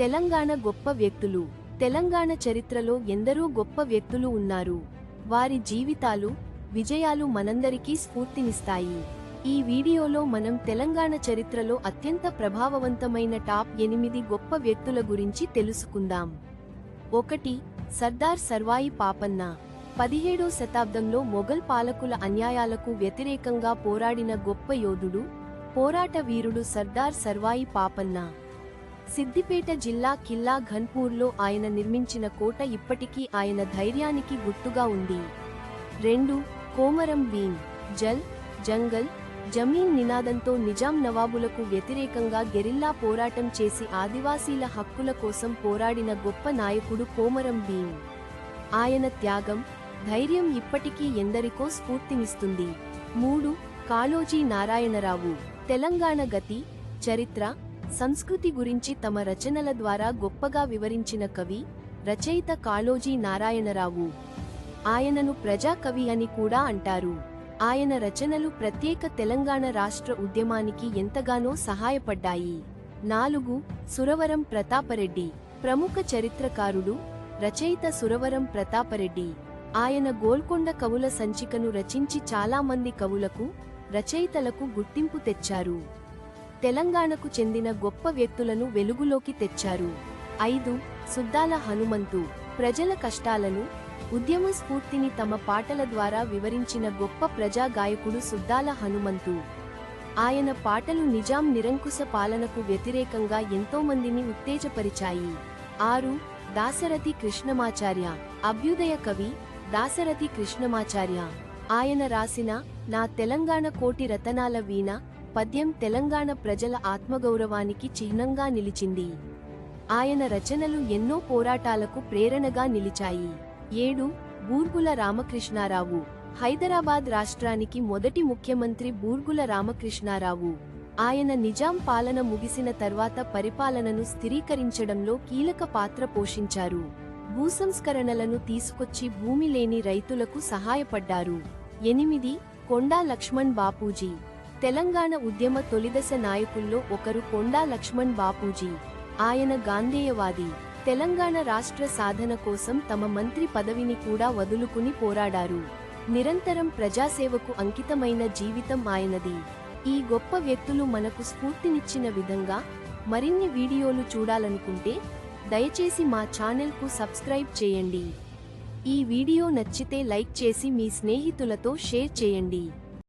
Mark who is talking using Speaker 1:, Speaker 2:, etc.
Speaker 1: తెలంగాణ గొప్ప వ్యక్తులు. తెలంగాణ చరిత్రలో ఎందరో గొప్ప వ్యక్తులు ఉన్నారు. వారి జీవితాలు విజయాలు మనందరికీ స్ఫూర్తినిస్తాయి. ఈ వీడియోలో మనం తెలంగాణ చరిత్రలో అత్యంత ప్రభావవంతమైన టాప్ ఎనిమిది గొప్ప వ్యక్తుల గురించి తెలుసుకుందాం. ఒకటి సర్దార్ సర్వాయి పాపన్న. పదిహేడో శతాబ్దంలో మొఘల్ పాలకుల అన్యాయాలకు వ్యతిరేకంగా పోరాడిన గొప్ప యోధుడు పోరాట వీరుడు సర్దార్ సర్వాయి పాపన్న. సిద్దిపేట జిల్లా కిల్లా ఘన్పూర్లో ఆయన నిర్మించిన కోట ఇప్పటికీ ఆయన ధైర్యానికి గుర్తుగా ఉంది. రెండు కోమరం భీం జల్ జంగల్ జమీన్ నినాదంతో నిజాం నవాబులకు వ్యతిరేకంగా గెరిల్లా పోరాటం చేసి ఆదివాసీల హక్కుల కోసం పోరాడిన గొప్ప నాయకుడు కోమరం భీం. ఆయన త్యాగం ధైర్యం ఇప్పటికీ ఎందరికో స్ఫూర్తినిస్తుంది. మూడు కాళోజీ నారాయణరావు తెలంగాణ గతి చరిత్ర సంస్కృతి గురించి తమ రచనల ద్వారా గొప్పగా వివరించిన కవి రచయిత కాళోజీ నారాయణరావు. ఆయనను ప్రజాకవి అని కూడా అంటారు. ఆయన రచనలు ప్రత్యేక తెలంగాణ రాష్ట్ర ఉద్యమానికి ఎంతగానో సహాయపడ్డాయి. నాలుగు సురవరం ప్రతాపరెడ్డి ప్రముఖ చరిత్రకారుడు రచయిత సురవరం ప్రతాపరెడ్డి. ఆయన గోల్కొండ కవుల సంచికను రచించి చాలామంది కవులకు రచయితలకు గుర్తింపు తెచ్చారు. తెలంగాణకు చెందిన గొప్ప వ్యక్తులను వెలుగులోకి తెచ్చారు. ఐదు సుద్దాల హనుమంతు. ప్రజల కష్టాలను ఉద్యమ స్ఫూర్తిని తమ పాటల ద్వారా వివరించిన గొప్ప ప్రజా గాయకుడు సుద్దాల హనుమంతు. ఆయన పాటలు నిజాం నిరంకుశ పాలనకు వ్యతిరేకంగా ఎంతోమందిని ఉత్తేజపరిచాయి. ఆరు దాశరథి కృష్ణమాచార్య. అభ్యుదయ కవి దాశరథి కృష్ణమాచార్య. ఆయన రాసిన నా తెలంగాణ కోటి రతనాల వీణ పద్యం తెలంగాణ ప్రజల ఆత్మగౌరవానికి చిహ్నంగా నిలిచింది. ఆయన రచనలు ఎన్నో పోరాటాలకు ప్రేరణగా నిలిచాయి. ఏడు బూర్గుల రామకృష్ణారావు. హైదరాబాద్ రాష్ట్రానికి మొదటి ముఖ్యమంత్రి బూర్గుల రామకృష్ణారావు. ఆయన నిజాం పాలన ముగిసిన తర్వాత పరిపాలనను స్థిరీకరించడంలో కీలక పాత్ర పోషించారు. భూసంస్కరణలను తీసుకొచ్చి భూమి లేని రైతులకు సహాయపడ్డారు. ఎనిమిది కొండా లక్ష్మణ్ బాపూజీ. తెలంగాణ ఉద్యమ తొలిదశ నాయకుల్లో ఒకరు కొండా లక్ష్మణ్ బాపూజీ. ఆయన గాంధేయవాది. తెలంగాణ రాష్ట్ర సాధన కోసం తమ మంత్రి పదవిని కూడా వదులుకుని పోరాడారు. నిరంతరం ప్రజాసేవకు అంకితమైన జీవితం ఆయనది. ఈ గొప్ప వ్యక్తులు మనకు స్ఫూర్తినిచ్చిన విధంగా మరిన్ని వీడియోలు చూడాలనుకుంటే దయచేసి మా ఛానల్కు సబ్స్క్రైబ్ చేయండి. ఈ వీడియో నచ్చితే లైక్ చేసి మీ స్నేహితులతో షేర్ చేయండి.